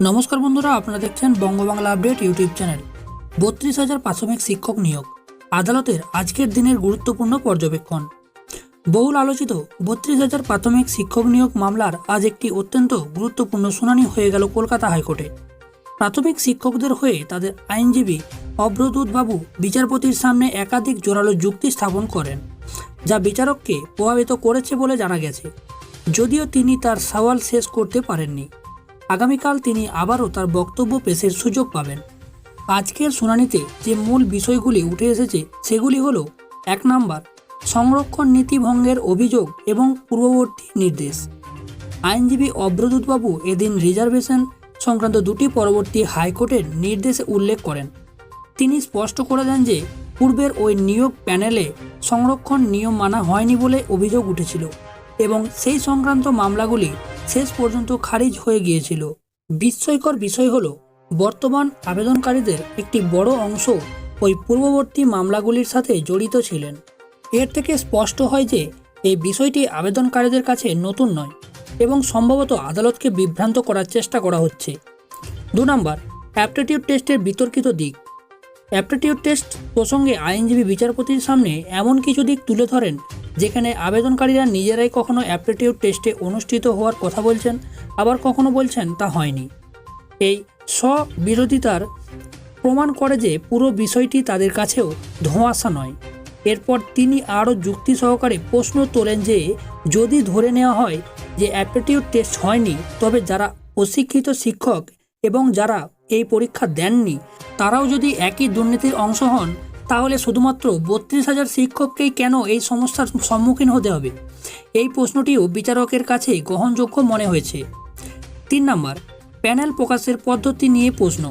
নমস্কার বন্ধুরা, আপনারা দেখছেন বঙ্গবাংলা আপডেট ইউটিউব চ্যানেল। বত্রিশ হাজার প্রাথমিক শিক্ষক নিয়োগ, আদালতের আজকের দিনের গুরুত্বপূর্ণ পর্যবেক্ষণ। বহুল আলোচিত বত্রিশ হাজার প্রাথমিক শিক্ষক নিয়োগ মামলার আজ একটি অত্যন্ত গুরুত্বপূর্ণ শুনানি হয়ে গেল কলকাতা হাইকোর্টে। প্রাথমিক শিক্ষকদের হয়ে তাদের আইনজীবী বাবু বিচারপতির সামনে একাধিক জোরালো যুক্তি স্থাপন করেন, যা বিচারককে প্রভাবিত করেছে বলে জানা গেছে, যদিও তিনি তার সওয়াল শেষ করতে পারেননি। আগামীকাল তিনি আবারও তার বক্তব্য পেশের সুযোগ পাবেন। আজকের শুনানিতে যে মূল বিষয়গুলি উঠে এসেছে, সেগুলি হল, এক নাম্বার, সংরক্ষণ নীতি ভঙ্গের অভিযোগ এবং পূর্ববর্তী নির্দেশ। আইনজীবী অব্রদূতবাবু এদিন রিজার্ভেশন সংক্রান্ত দুটি পরবর্তী হাইকোর্টের নির্দেশে উল্লেখ করেন। তিনি স্পষ্ট করে দেন যে, পূর্বের ওই নিয়োগ প্যানেলে সংরক্ষণ নিয়ম মানা হয়নি বলে অভিযোগ উঠেছিল এবং সেই সংক্রান্ত মামলাগুলি শেষ পর্যন্ত খারিজ হয়ে গিয়েছিল। বিস্ময়কর বিষয় হলো, বর্তমান আবেদনকারীদের একটি বড় অংশ ওই পূর্ববর্তী মামলাগুলির সাথে জড়িত ছিলেন। এর থেকে স্পষ্ট হয় যে, এই বিষয়টি আবেদনকারীদের কাছে নতুন নয় এবং সম্ভবত আদালতকে বিভ্রান্ত করার চেষ্টা করা হচ্ছে। দু নম্বর, অ্যাপটিটিউড টেস্টের বিতর্কিত দিক। অ্যাপটিটিউড টেস্ট প্রসঙ্গে আইনজীবী বিচারপতির সামনে এমন কিছু দিক তুলে ধরেন যেখানে আবেদনকারীরা নিজেরাই কখনো অ্যাপটিটিউড টেস্টে অনুষ্ঠিত হওয়ার কথা বলছেন, আবার কখনো বলছেন তা হয়নি। এই স্ববিরোধিতার প্রমাণ করে যে পুরো বিষয়টি তাদের কাছেও ধোঁয়াশা নয়। এরপর তিনি আরও যুক্তি সহকারে প্রশ্ন তোলেন যে, যদি ধরে নেওয়া হয় যে অ্যাপটিটিউড টেস্ট হয়নি, তবে যারা অশিক্ষিত শিক্ষক এবং যারা এই পরীক্ষা দেননি, তারাও যদি একই দুর্নীতির অংশ হন তাহলে শুধুমাত্র বত্রিশ হাজার শিক্ষককেই কেন এই সমস্যার সম্মুখীন হতে হবে? এই প্রশ্নটিও বিচারকের কাছে গ্রহণযোগ্য মনে হয়েছে। তিন নম্বর, প্যানেল প্রকাশের পদ্ধতি নিয়ে প্রশ্ন।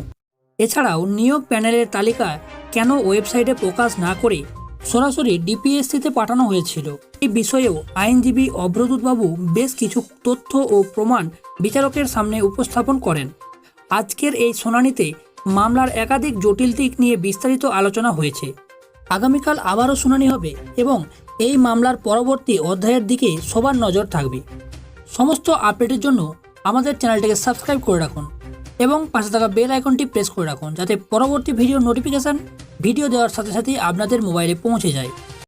এছাড়াও নিয়োগ প্যানেলের তালিকা কেন ওয়েবসাইটে প্রকাশ না করে সরাসরি ডিপিএসসিতে পাঠানো হয়েছিল? এই বিষয়েও আইনজীবী অভ্রদূতবাবু বেশ কিছু তথ্য ও প্রমাণ বিচারকের সামনে উপস্থাপন করেন। আজকের এই শুনানিতে মামলার একাধিক জটিল দিক নিয়ে বিস্তারিত আলোচনা হয়েছে। আগামীকাল আবারও শুনানি হবে এবং এই মামলার পরবর্তী অধ্যায়ের দিকে সবার নজর থাকবে। সমস্ত আপডেটের জন্য আমাদের চ্যানেলটিকে সাবস্ক্রাইব করে রাখুন এবং পাশে থাকা বেল আইকনটি প্রেস করে রাখুন যাতে পরবর্তী ভিডিও নোটিফিকেশান ভিডিও দেওয়ার সাথে সাথে আপনাদের মোবাইলে পৌঁছে যায়।